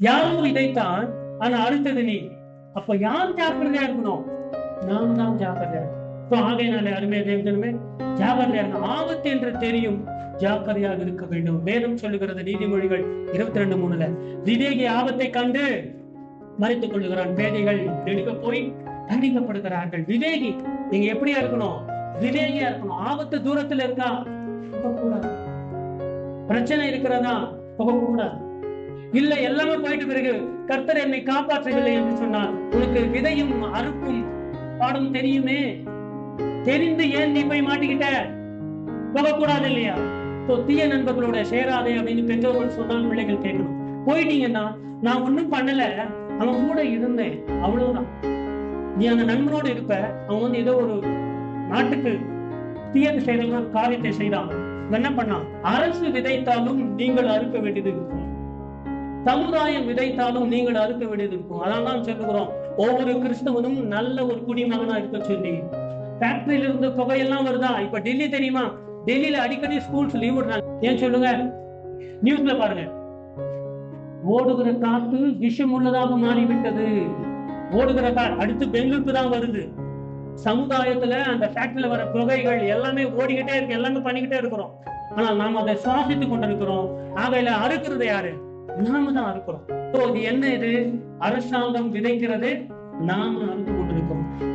யாரும் விதைத்தான் ஆனா அறுத்தது நீ. அப்ப யார் ஜாக்கிரதையா இருக்கணும்? நாம் தான் ஜாக்கிரதையா இருக்கணும். ஆகை நாளை அருமைய தேவஜனமே ஜாக்கிரதையா இருக்கணும் ஆபத்து என்று தெரியும் ஜாக்கிரதையாக இருக்க வேண்டும். வேதம் சொல்லுகிறது நீதிமொழிகள் இருபத்தி ரெண்டு மூணுல விவேகி ஆபத்தை கண்டு மறைத்துக் கொள்ளுகிறான். பேதைகள் எடுக்க போய் தண்டிக்கப்படுகிறார்கள். விவேகி நீங்க எப்படியா இருக்கணும்? விவேகியா இருக்கணும். ஆபத்து தூரத்துல இருக்கா? போகக்கூடாது. பிரச்சனை இருக்கிறதா? போகக்கூடாது. இல்ல எல்லாமே போயிட்டு பிறகு கர்த்தர் என்னை காப்பாற்றவில்லை என்று சொன்னார். உனக்கு விதையும் அறுப்பும் பாடம் தெரியுமே? தெரிந்து ஏன் நீ போய் மாட்டிக்கிட்ட? போகக்கூடாது இல்லையா? தீய நண்பர்களோட சேராதே அப்படின்னு பெற்றோர்கள் சொன்னால் பிள்ளைகள் கேட்கணும். போயிட்டீங்கன்னா நான் ஒண்ணும் பண்ணல. அவன் கூட இருந்தேன் அவ்வளவுதான். நீ அந்த நண்பனோட இருப்ப அவன் வந்து ஏதோ ஒரு நாட்டுக்கு தீயது செய்த காரியத்தை செய்தான் என்ன பண்ணான்? அரசு விதைத்தாலும் நீங்கள் அறுக்க வேண்டியது இருக்கும். சமுதாயம் விதைத்தாலும் நீங்கள் அறுக்க வேண்டியது இருக்கும் அதனால தான் சொல்லுகிறோம். ஒவ்வொரு கிறிஸ்தவனும் நல்ல ஒரு குடிமகனா இருக்க சொல்லி. ஃபேக்டரியில இருந்து புகையெல்லாம் வருதா? இப்ப டெல்லி தெரியுமா? டெல்லியில அடிக்கடி ஸ்கூல்ஸ் லீவ் விடுறாங்க. ஏன் சொல்லுங்க? நியூஸ்ல பாருங்க. ஓடுகிற காத்து விஷம் உள்ளதாக மாறிவிட்டது. ஓடுகிற கார் அடுத்து பெங்களூருக்கு தான் வருது. சமுதாயத்துல அந்த ஃபேக்டரியில வர புகைகள் எல்லாமே ஓடிக்கிட்டே இருக்கு. எல்லாமே பண்ணிக்கிட்டே இருக்கிறோம். ஆனா நாம அதை சுவாசித்து கொண்டிருக்கிறோம். ஆகையில அறுக்கிறது யாரு? நாம தான் அறுக்கிறோம் என்ன இது? அரசாங்கம் விதைக்கிறது நாம அறுத்து கொண்டிருக்கிறோம்.